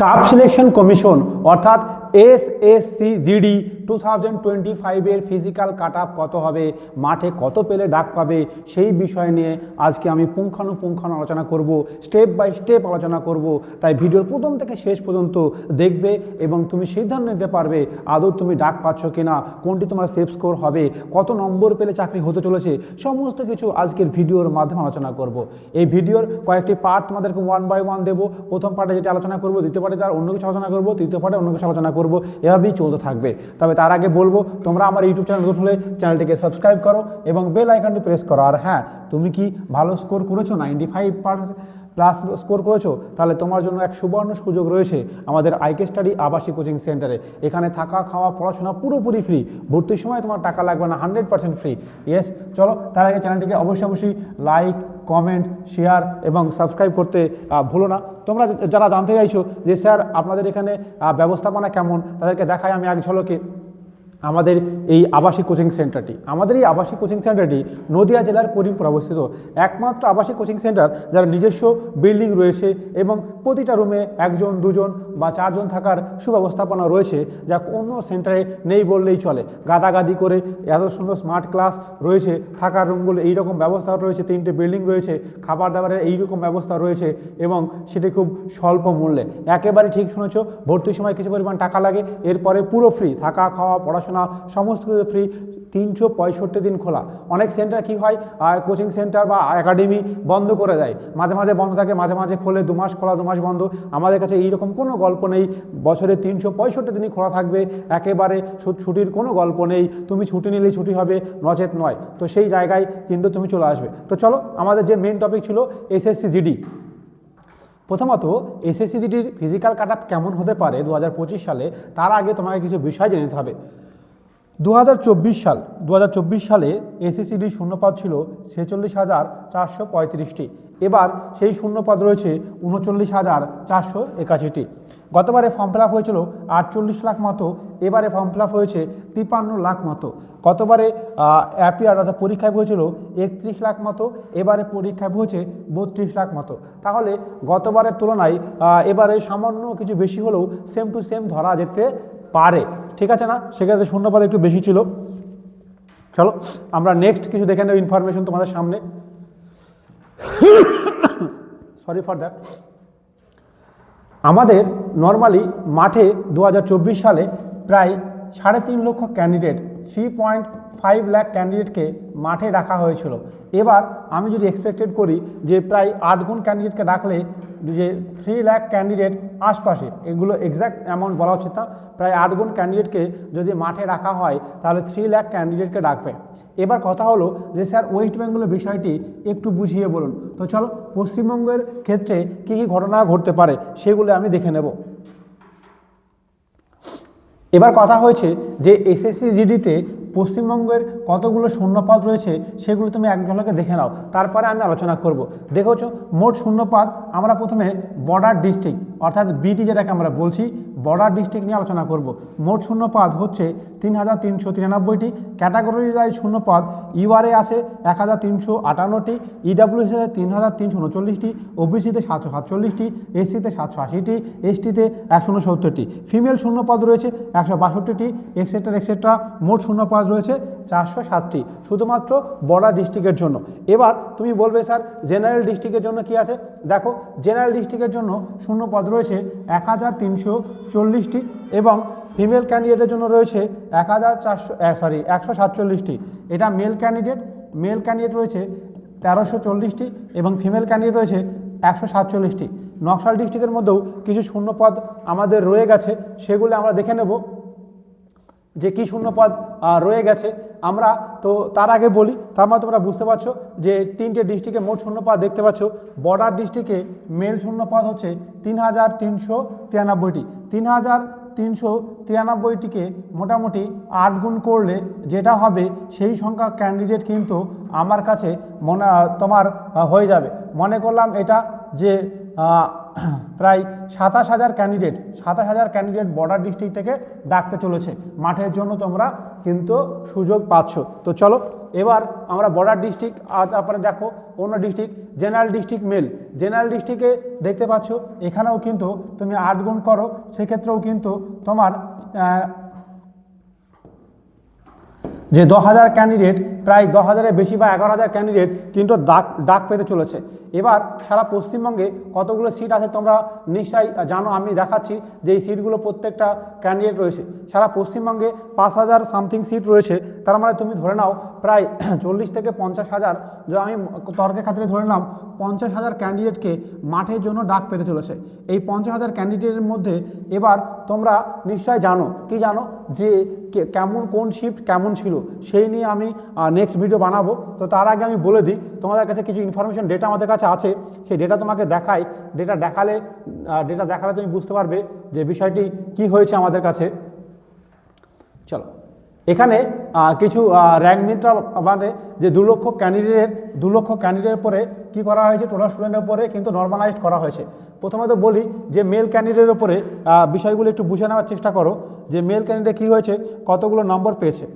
Staff selection commission অর্থাৎ S S C GD two thousand twenty ফাইভের physical cut up কত হবে? মাঠে কত পেলে ডাক পাবে? সেই বিষয় নিয়ে আজকে আমি পুঙ্খানুপুঙ্খানু আলোচনা করব স্টেপ বাই স্টেপ আলোচনা করব। তাই ভিডিওর প্রথম থেকে শেষ পর্যন্ত দেখবে এবং তুমি সিদ্ধান্ত নিতে পারবে আদৌ তুমি ডাক পাচ্ছ কিনা, কোনটি তোমার সেফ স্কোর হবে, কত নম্বর পেলে চাকরি হতে চলেছে, সমস্ত কিছু আজকের ভিডিওর মাধ্যমে আলোচনা করব। এই ভিডিওর কয়েকটি পার্ট তোমাদেরকে ওয়ান বাই ওয়ান দেবো। প্রথম পার্টে যেটা আলোচনা করব, দ্বিতীয় পার্টে তার অন্য কিছু আলোচনা করব, তৃতীয় পার্টে অন্য কিছু আলোচনা করব। এভাবেই চলতে থাকবে। তবে তার আগে বলব, তোমরা আমার ইউটিউব চ্যানেল নতুন হলে চ্যানেলটিকে সাবস্ক্রাইব করো এবং বেল আইকনটি প্রেস করো। আর হ্যাঁ তুমি কি ভালো স্কোর করেছ? নাইনটি ফাইভ প্লাস স্কোর করেছ? তাহলে তোমার জন্য এক সুবর্ণ সুযোগ রয়েছে আমাদের আইকে স্টাডি আবাসিক কোচিং সেন্টারে। এখানে থাকা, খাওয়া, পড়াশোনা পুরোপুরি ফ্রি ভর্তির সময় তোমার টাকা লাগবে না হান্ড্রেড পার্সেন্ট ফ্রি ইয়েস চলো, তার আগে চ্যানেলটিকে অবশ্যই অবশ্যই লাইক কমেন্ট শেয়ার এবং সাবস্ক্রাইব করতে ভুলো না। তোমরা যারা জানতে চাইছো যে, স্যার, আপনাদের এখানে ব্যবস্থাপনা কেমন, তাদেরকে দেখাই আমি এক ঝলকে আমাদের এই আবাসিক কোচিং সেন্টারটি আমাদের এই আবাসিক কোচিং সেন্টারটি নদিয়া জেলার করিমপুর অবস্থিত। একমাত্র আবাসিক কোচিং সেন্টার যার নিজস্ব বিল্ডিং রয়েছে এবং প্রতিটা রুমে একজন, দুজন বা চারজন থাকার সুব্যবস্থাপনা রয়েছে যা কোনো সেন্টারে নেই বললেই চলে। গাদাগাদি করে এত সুন্দর স্মার্ট ক্লাস রয়েছে, থাকার রুমগুলো এইরকম ব্যবস্থা রয়েছে, তিনটে বিল্ডিং রয়েছে, খাবার দাবারের এইরকম ব্যবস্থা রয়েছে এবং সেটি খুব স্বল্প মূল্যে। একেবারে ঠিক শুনেছ, ভর্তির সময় কিছু পরিমাণ টাকা লাগে, এরপরে পুরো ফ্রি থাকা, খাওয়া, পড়াশোনা, সমস্ত কিছু ফ্রি তিনশো পঁয়ষট্টি দিন খোলা। অনেক সেন্টার কি হয় কোচিং সেন্টার বা একাডেমি বন্ধ করে দেয়। মাঝে মাঝে বন্ধ থাকে, মাঝে মাঝে খোলে দু মাস খোলা দু মাস বন্ধ। আমাদের কাছে এইরকম কোনো গল্প নেই। বছরে তিনশো পঁয়ষট্টি দিনই খোলা থাকবে। একেবারে ছুটির কোনো গল্প নেই। তুমি ছুটি নিলেই ছুটি হবে, নচেত নয়। তো সেই জায়গায় কিন্তু তুমি চলে আসবে। তো চলো, আমাদের যে মেন টপিক ছিল এসএসসি জিডি প্রথমত এসএসসি জিডির ফিজিক্যাল কাট কেমন হতে পারে দু হাজার পঁচিশ সালে? তার আগে তোমাকে কিছু বিষয় জেনে নিতে হবে। দু হাজার চব্বিশ সাল দু হাজার চব্বিশ সালে এসএসসিডি শূন্যপদ ছিল ছেচল্লিশ হাজার চারশো পঁয়ত্রিশটি। এবার সেই শূন্যপদ রয়েছে উনচল্লিশ হাজার চারশো একাশিটি। গতবারে ফর্ম ফিল আপ হয়েছিল আটচল্লিশ লাখ মতো, এবারে ফর্ম ফিল আপ হয়েছে তিপ্পান্ন লাখ মতো। গতবারে অ্যাপিয়ার অর্থাৎ পরীক্ষায় হয়েছিল একত্রিশ লাখ মতো, এবারে পরীক্ষায় হয়েছে বত্রিশ লাখ মতো। তাহলে গতবারের তুলনায় এবারে সামান্য কিছু বেশি হলেও সেম টু সেম ধরা যেতে পারে। ঠিক আছে না? সেক্ষেত্রে শূন্যপদ একটু বেশি ছিল। চলো, আমরা নেক্সট কিছু দেখে নেব ইনফরমেশন তোমাদের সামনে। সরি ফর দ্যাট আমাদের নর্মালি মাঠে দু হাজার চব্বিশ সালে প্রায় সাড়ে তিন lakh candidate three point five lakh ক্যান্ডিডেটকে মাঠে রাখা হয়েছিল। এবার আমি যদি এক্সপেক্টেড করি যে প্রায় আট গুণ ক্যান্ডিডেটকে ডাকলে যে থ্রি ল্যাখ ক্যান্ডিডেট আশপাশে, এগুলো এক্স্যাক্ট অ্যামাউন্ট বলা উচিত না প্রায় আট গুণ ক্যান্ডিডেটকে যদি মাঠে রাখা হয়, তাহলে থ্রি লাখ ক্যান্ডিডেটকে ডাকবে। এবার কথা হলো যে, স্যার ওয়েস্ট বেঙ্গলের বিষয়টি একটু বুঝিয়ে বলুন। তো চলো, পশ্চিমবঙ্গের ক্ষেত্রে কী কী ঘটনা ঘটতে পারে সেগুলো আমি দেখে নেব। এবার কথা হয়েছে যে এসএসসি জিডিতে পশ্চিমবঙ্গের কতগুলো শূন্যপদ রয়েছে সেগুলো তুমি এক দেখে নাও। তারপরে আমি আলোচনা করব। দেখেছ মোট শূন্যপদ আমরা প্রথমে বর্ডার ডিস্ট্রিক্ট অর্থাৎ বিটি যেটাকে আমরা বলছি বর্ডার ডিস্ট্রিক্ট নিয়ে আলোচনা করব। মোট শূন্যপদ হচ্ছে তিন হাজার তিনশো তিরানব্বইটি। ক্যাটাগরি ওয়াইজ শূন্যপদ ইউআরএ আছে এক হাজার তিনশো আটান্নটি ইডাব্লিউএস আছে তিন হাজার তিনশো উনচল্লিশটি ওবিসিতে সাতশো সাতচল্লিশটি এসসিতে সাতশো আশিটি এসটিতে একশো উনসত্তরটি। ফিমেল শূন্যপদ রয়েছে একশো বাষট্টিটি এক্সেট্রা এক্সেট্রা মোট শূন্যপদ রয়েছে চারশো সাতটি, শুধুমাত্র বর্ডার ডিস্ট্রিক্টের জন্য। এবার তুমি বলবে, স্যার, জেনারেল ডিস্ট্রিক্টের জন্য কি আছে? দেখো, জেনারেল ডিস্ট্রিক্টের জন্য শূন্যপদ রয়েছে এক হাজার তিনশো চল্লিশটি এবং ফিমেল ক্যান্ডিডেটের জন্য রয়েছে এক হাজার চারশো সরি একশো সাতচল্লিশটি। এটা মেল ক্যান্ডিডেট মেল ক্যান্ডিডেট রয়েছে তেরোশো চল্লিশটি এবং ফিমেল ক্যান্ডিডেট রয়েছে একশো সাতচল্লিশটি। নকশাল ডিস্ট্রিক্টের মধ্যেও কিছু শূন্যপদ আমাদের রয়ে গেছে, সেগুলো আমরা দেখে নেব যে কী শূন্যপদ রয়ে গেছে। আমরা তো তার আগে বলি, তার মানে তোমরা বুঝতে পারছ যে তিনটে ডিস্ট্রিক্টে মোট শূন্যপদ দেখতে পাচ্ছ। বর্ডার ডিস্ট্রিক্টে মেল শূন্যপদ হচ্ছে তিন হাজার তিনশো তিরানব্বইটি। তিন হাজার তিনশো তিরানব্বইটিকে মোটামুটি আট গুণ করলে যেটা হবে, সেই সংখ্যা ক্যান্ডিডেট কিন্তু আমার কাছে মনে, তোমার হয়ে যাবে। মনে করলাম এটা যে প্রায় সাতাশ হাজার ক্যান্ডিডেট সাতাশ হাজার ক্যান্ডিডেট বর্ডার ডিস্ট্রিক্ট থেকে ডাকতে চলেছে। মাঠের জন্য তোমরা কিন্তু সুযোগ পাচ্ছ। তো চলো এবার আমরা বর্ডার ডিস্ট্রিক্ট আর তারপরে দেখো অন্য district general district male general ডিস্ট্রিক্টে দেখতে পাচ্ছ, এখানেও কিন্তু তুমি আট গুণ করো, সেক্ষেত্রেও কিন্তু তোমার যে দশ হাজার ক্যান্ডিডেট প্রায় দশ হাজারের বেশি বা এগারো হাজার ক্যান্ডিডেট কিন্তু ডাক ডাক পেতে চলেছে। এবার সারা পশ্চিমবঙ্গে কতগুলো সিট আছে তোমরা নিশ্চয়ই জানো, আমি দেখাচ্ছি যে এই সিটগুলো প্রত্যেকটা ক্যান্ডিডেট রয়েছে। সারা পশ্চিমবঙ্গে পাঁচ হাজার সামথিং সিট রয়েছে। তার মানে তুমি ধরে নাও প্রায় চল্লিশ থেকে পঞ্চাশ হাজার, যে আমি তর্কের খাতিরে ধরে নিলাম, পঞ্চাশ হাজার ক্যান্ডিডেটকে মাঠের জন্য ডাক পেতে চলেছে। এই পঞ্চাশ হাজার ক্যান্ডিডেটের মধ্যে এবার তোমরা নিশ্চয় জানো। কি জানো? যে কেমন কোন শিফট কেমন ছিল, সেই নিয়ে আমি নেক্সট ভিডিও বানাবো। তো তার আগে আমি বলে দিই, তোমাদের কাছে কিছু ইনফরমেশন ডেটা আমাদের কাছে আছে। সেই ডেটা তোমাকে দেখাই। ডেটা দেখালে ডেটা দেখালে তুমি বুঝতে পারবে যে বিষয়টি কি হয়েছে আমাদের কাছে। চলো। এখানে কিছু র্যাঙ্ক মিত্রা মানে যে দু লক্ষ ক্যান্ডিডেট দু লক্ষ ক্যান্ডিডেটের পরে কী করা হয়েছে টোটাল স্টুডেন্টের উপরে কিন্তু নর্মালাইজড করা হয়েছে। প্রথমত বলি যে মেল ক্যান্ডিডেটের উপরে বিষয়গুলো একটু বুঝে নেওয়ার চেষ্টা করো। যে মেল ক্যান্ডিডেট কী হয়েছে, কতগুলো নম্বর পেয়েছে?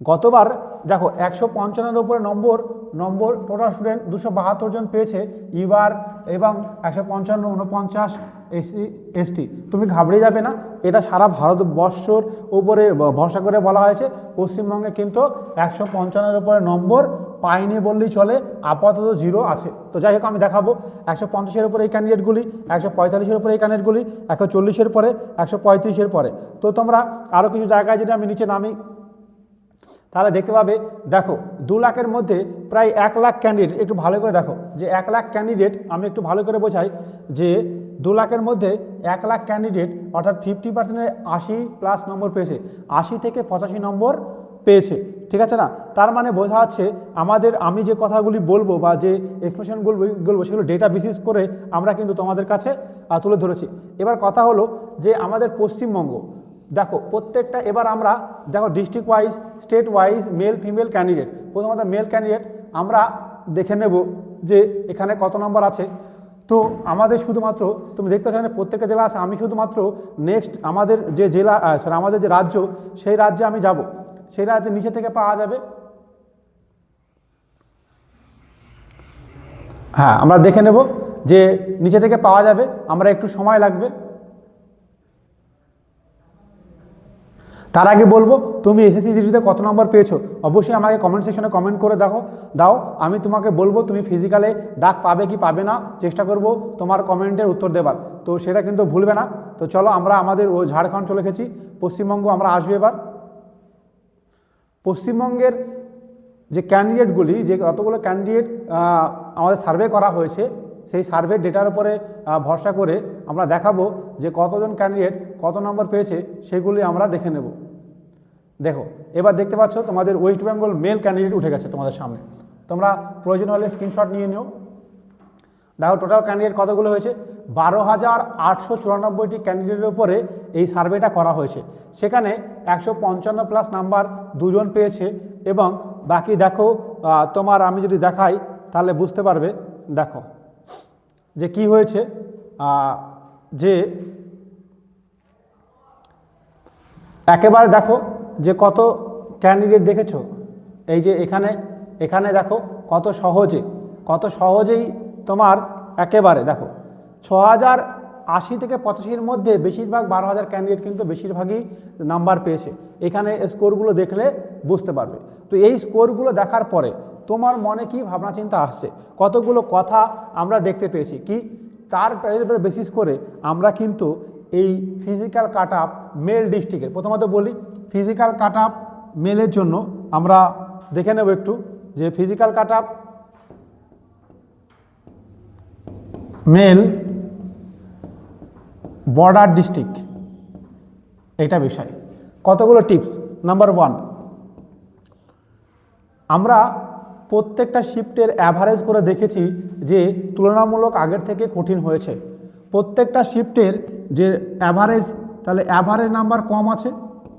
গতবার, দেখো, একশো পঞ্চান্নের উপরে নম্বর নম্বর টোটাল স্টুডেন্ট দুশো বাহাত্তর জন পেয়েছে এবার এবং একশো পঞ্চান্ন উনপঞ্চাশ এসসি এসটি তুমি ঘাবড়ে যাবে না, এটা সারা ভারতবর্ষর উপরে ভরসা করে বলা হয়েছে। পশ্চিমবঙ্গে কিন্তু একশো পঞ্চান্নের উপরে নম্বর পাইনি বললেই চলে, আপাতত জিরো আছে। তো যাই হোক, আমি দেখাবো। একশো পঞ্চাশের উপরে এই ক্যান্ডিডেটগুলি একশো পঁয়তাল্লিশের উপরে এই ক্যান্ডিডেটগুলি একশো চল্লিশের পরে, একশো পঁয়ত্রিশের পরে। তো তোমরা আরও কিছু জায়গায় যদি আমি নিচে নামি, তাহলে দেখতে পাবে, দেখো, দু লাখের মধ্যে প্রায় এক লাখ ক্যান্ডিডেট একটু ভালো করে দেখো, যে এক লাখ ক্যান্ডিডেট আমি একটু ভালো করে বোঝাই, যে দু লাখের মধ্যে এক লাখ ক্যান্ডিডেট অর্থাৎ ফিফটি পার্সেন্টে আশি প্লাস নম্বর পেয়েছে। আশি থেকে পঁচাশি নম্বর পেয়েছে, ঠিক আছে না? তার মানে বোঝা যাচ্ছে আমাদের, আমি যে কথাগুলি বলব বা যে এক্সপ্রেশন বলব বলব, সেগুলো ডেটা বেসিস করে আমরা কিন্তু তোমাদের কাছে তুলে ধরেছি। এবার কথা হলো যে আমাদের পশ্চিমবঙ্গ, দেখো, প্রত্যেকটা, এবার আমরা, দেখো district wise state wise male female candidate প্রথমত মেল ক্যান্ডিডেট আমরা দেখে নেব যে এখানে কত নম্বর আছে। তো আমাদের শুধুমাত্র, তুমি দেখতে পাচ্ছ প্রত্যেকটা জেলা আছে, আমি শুধুমাত্র নেক্সট আমাদের যে জেলা সরি আমাদের যে রাজ্য, সেই রাজ্যে আমি যাব। সেই রাজ্যে নিচে থেকে পাওয়া যাবে। হ্যাঁ আমরা দেখে নেব যে নিচে থেকে পাওয়া যাবে, আমরা একটু সময় লাগবে। তার আগে বলব, তুমি এসএসসি জিডিতে কত নম্বর পেয়েছ? অবশ্যই আমাকে কমেন্ট সেকশনে কমেন্ট করে দেখো, দাও, আমি তোমাকে বলব, তুমি ফিজিক্যালে ডাক পাবে কি পাবে না, চেষ্টা করব তোমার কমেন্টের উত্তর দেবার। তো সেটা কিন্তু ভুলবে না। তো চলো আমরা আমাদের ও ঝাড়খণ্ড চলে গেছি, পশ্চিমবঙ্গ আমরা আসবে এবার। পশ্চিমবঙ্গের যে ক্যান্ডিডেটগুলি যে কতগুলো ক্যান্ডিডেট আমাদের সার্ভে করা হয়েছে, সেই সার্ভে ডেটার উপরে ভরসা করে আমরা দেখাবো যে কতজন ক্যান্ডিডেট কত নম্বর পেয়েছে, সেগুলি আমরা দেখে নেব। দেখো, এবার দেখতে পাচ্ছ তোমাদের ওয়েস্ট বেঙ্গল মেল ক্যান্ডিডেট উঠে গেছে তোমাদের সামনে। তোমরা প্রয়োজন হলে স্ক্রিনশট নিয়ে নিও। দেখো টোটাল ক্যান্ডিডেট কতগুলো হয়েছে? বারো হাজার আটশো চুরানব্বইটি ক্যান্ডিডেটের উপরে এই সার্ভেটা করা হয়েছে। সেখানে একশো পঞ্চান্ন প্লাস নাম্বার দুজন পেয়েছে এবং বাকি দেখো তোমার আমি যদি দেখাই, তাহলে বুঝতে পারবে, দেখো, যে কি হয়েছে যে একেবারে দেখো যে কত ক্যান্ডিডেট দেখেছ? এই যে এখানে এখানে দেখো কত সহজে, কত সহজেই তোমার একেবারে দেখো ছ হাজার আশি থেকে পঁচাশির মধ্যে বেশিরভাগ বারো হাজার ক্যান্ডিডেট কিন্তু বেশিরভাগই নাম্বার পেয়েছে। এখানে স্কোরগুলো দেখলে বুঝতে পারবে। তো এই স্কোরগুলো দেখার পরে তোমার মনে কি ভাবনা চিন্তা আসছে? কতগুলো কথা আমরা দেখতে পেয়েছি? কি? তার বেসিস করে আমরা কিন্তু এই ফিজিক্যাল কাট আপ মেল ডিস্ট্রিক্টের প্রথমত বলি ফিজিক্যাল কাট আপ মেলের জন্য আমরা দেখে নেব একটু যে physical cut up male border district এটা বিষয়। কতগুলো টিপস নাম্বার ওয়ান আমরা প্রত্যেকটা শিফটের অ্যাভারেজ করে দেখেছি যে তুলনামূলক আগের থেকে কঠিন হয়েছে। প্রত্যেকটা শিফটের যে অ্যাভারেজ তাহলে অ্যাভারেজ নাম্বার কম আছে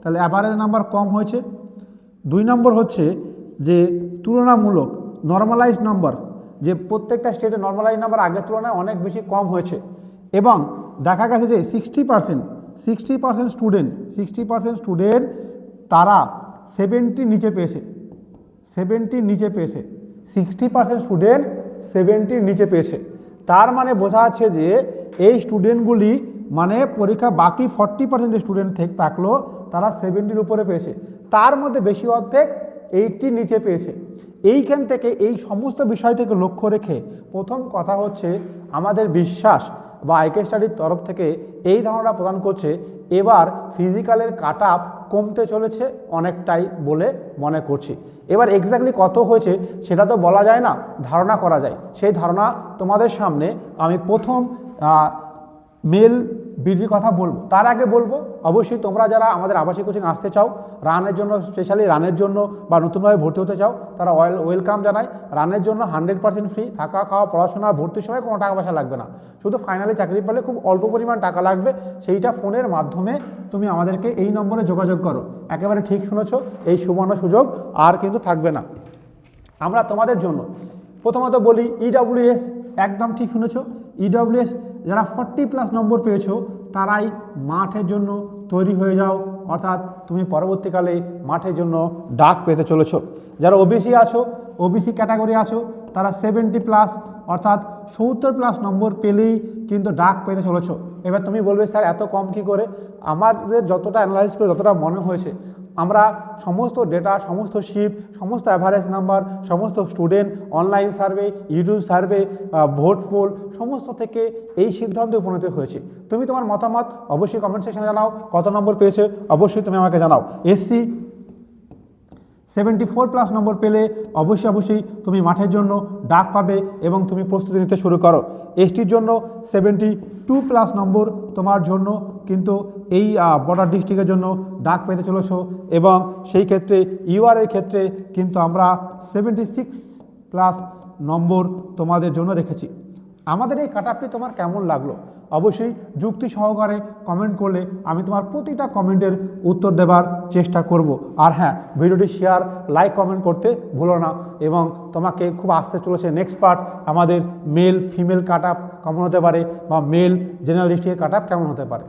তাহলে অ্যাভারেজ নাম্বার কম হয়েছে। দুই নম্বর হচ্ছে যে তুলনামূলক নর্মালাইজ নাম্বার যে প্রত্যেকটা স্টেটে নর্মালাইজ নাম্বার আগের তুলনায় অনেক বেশি কম হয়েছে। এবং দেখা গেছে যে sixty percent sixty percent student sixty percent student তারা সেভেন্টি নিচে পেয়েছে। সেভেন্টির নিচে পেয়েছে। সিক্সটি পার্সেন্ট স্টুডেন্ট সেভেন্টির নিচে পেয়েছে। তার মানে বোঝা যাচ্ছে যে এই স্টুডেন্টগুলি মানে পরীক্ষা বাকি ফর্টি পার্সেন্ট যে স্টুডেন্ট থেকে থাকল, তারা সেভেন্টির উপরে পেয়েছে। তার মধ্যে বেশি অর্ধেক এইটটির নিচে পেয়েছে। এইখান থেকে এই সমস্ত বিষয় থেকে লক্ষ্য রেখে প্রথম কথা হচ্ছে আমাদের বিশ্বাস বা আইকে স্টাডির তরফ থেকে এই ধারণা প্রদান করছে, এবার ফিজিক্যালের কাট আপ কমতে চলেছে অনেকটাই বলে মনে করছি। এবার এক্স্যাক্টলি কত হয়েছে সেটা তো বলা যায় না, ধারণা করা যায়। সেই ধারণা তোমাদের সামনে আমি প্রথম মেল বিডির কথা বলব। তার আগে বলব, অবশ্যই তোমরা যারা আমাদের আবাসিক কোচিং আসতে চাও, রানের জন্য স্পেশালি রানের জন্য বা নতুনভাবে ভর্তি হতে চাও, তারা ওয়েল ওয়েলকাম জানায় রানের জন্য হান্ড্রেড পার্সেন্ট ফ্রি থাকা, খাওয়া, পড়াশোনা, ভর্তির সময় কোনো টাকা পয়সা লাগবে না। শুধু ফাইনালি চাকরি পেলে খুব অল্প পরিমাণ টাকা লাগবে, সেইটা ফোনের মাধ্যমে তুমি আমাদেরকে এই নম্বরে যোগাযোগ করো। একেবারে ঠিক শুনেছ, এই সুবর্ণ সুযোগ আর কিন্তু থাকবে না। আমরা তোমাদের জন্য প্রথমত বলি ইডব্লিউএস একদম ঠিক শুনেছো। ইডব্লিউএস যারা ফর্টি প্লাস নম্বর পেয়েছ, তারাই মাঠের জন্য তৈরি হয়ে যাও। অর্থাৎ তুমি পরবর্তীকালে মাঠের জন্য ডাক পেতে চলেছো। যারা ওবিসি আছো ওবিসি ক্যাটাগরি আছো, তারা সেভেন্টি প্লাস অর্থাৎ সত্তর প্লাস নম্বর পেলেই কিন্তু ডাক পেতে চলেছো। এবার তুমি বলবে, স্যার, এত কম কি করে? আমাদের যতটা অ্যানালাইজ করে, যতটা মনে হয়েছে আমরা সমস্ত ডেটা সমস্ত শিপ সমস্ত অ্যাভারেজ নাম্বার সমস্ত student online survey YouTube survey vote poll সমস্ত থেকে এই সিদ্ধান্তে উপনীত হয়েছে। তুমি তোমার মতামত অবশ্যই কমেন্ট সেকশনে জানাও, কত নম্বর পেয়েছে অবশ্যই তুমি আমাকে জানাও। SC seventy four plus number পেলে অবশ্যই অবশ্যই তুমি মাঠের জন্য ডাক পাবে এবং তুমি প্রস্তুতি নিতে শুরু করো। এসটির জন্য সেভেন্টি টু প্লাস নম্বর তোমার জন্য কিন্তু এই বর্ডার ডিস্ট্রিক্টের জন্য ডাক পেতে চলেছ এবং সেই ক্ষেত্রে ইউআরের ক্ষেত্রে কিন্তু আমরা সেভেন্টি সিক্স প্লাস নম্বর তোমাদের জন্য রেখেছি। আমাদের এই কাট তোমার কেমন লাগল? অবশ্যই যুক্তি সহকারে কমেন্ট করলে আমি তোমার প্রতিটা কমেন্টের উত্তর দেবার চেষ্টা করব। আর হ্যাঁ ভিডিওটি শেয়ার লাইক কমেন্ট করতে ভুলো না এবং তোমাকে খুব আসতে চলেছে নেক্সট পার্ট আমাদের মেল ফিমেল কাট আপ কেমন হতে পারে বা মেল জেনারেল ডিস্ট্রিক্টের কাট আপ কেমন হতে পারে।